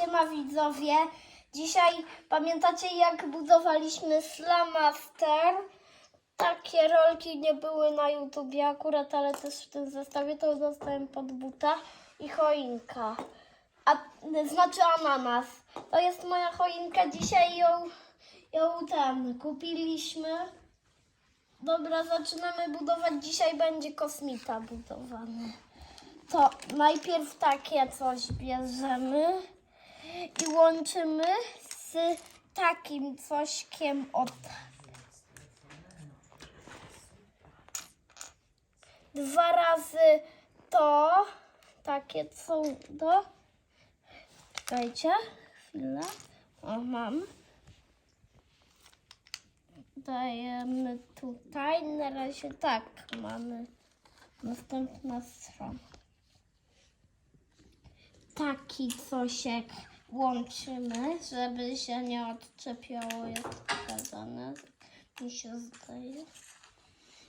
Siema widzowie. Dzisiaj pamiętacie jak budowaliśmy Slamaster? Takie rolki nie były na YouTubie akurat, ale też w tym zestawie to dostałem pod buta i choinka. A znaczy ananas. To jest moja choinka. Dzisiaj ją, ją tam kupiliśmy. Dobra, zaczynamy budować. Dzisiaj będzie kosmita budowany. To najpierw takie coś bierzemy i łączymy z takim cośkiem od dwa razy to takie cudo. Czekajcie, chwilę. O, mam. Dajemy tutaj. Na razie tak mamy. Następna strona. Taki cosiek łączymy, żeby się nie odczepiało, jest pokazane. Mi się zdaje.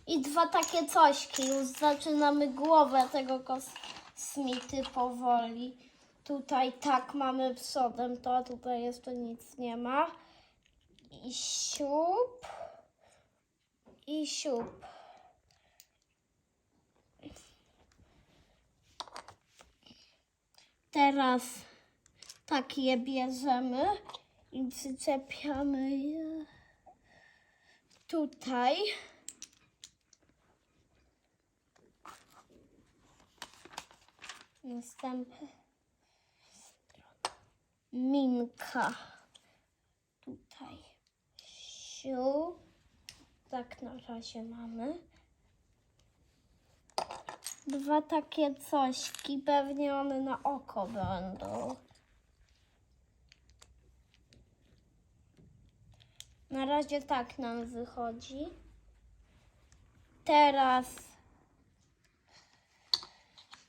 I dwa takie cośki. Już zaczynamy głowę tego kosmity powoli. Tutaj tak mamy przodem, to a tutaj jeszcze nic nie ma. I siup. I siup. Teraz tak je bierzemy i przyczepiamy je tutaj. Następny minka tutaj. Siu. Tak na razie mamy. Dwa takie cośki, pewnie one na oko będą. Na razie tak nam wychodzi. Teraz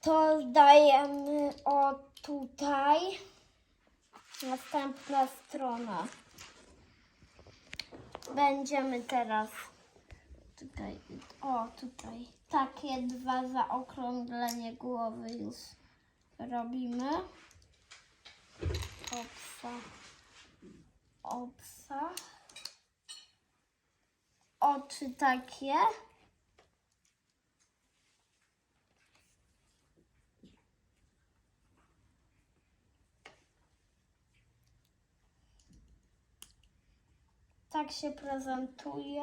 to dajemy o tutaj. Następna strona. Będziemy teraz Czekaj, o tutaj takie dwa zaokrąglenie głowy już robimy. Opsa, opsa. Oczy takie. Tak się prezentuje.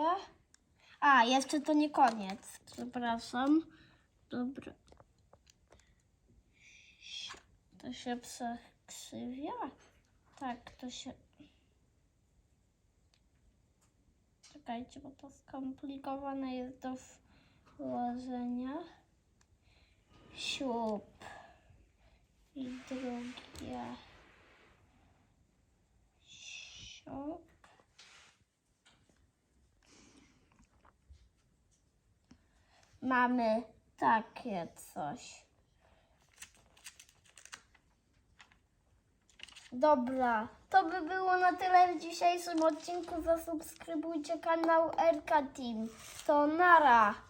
A, jeszcze to nie koniec. Przepraszam. Dobra. To się przekrzywia? Tak, to się... Czekajcie, bo to skomplikowane jest do włożenia. Siup. I drugie. Siup. mamy takie coś. Dobra, to by było na tyle w dzisiejszym odcinku. Zasubskrybujcie kanał RK Team. To nara.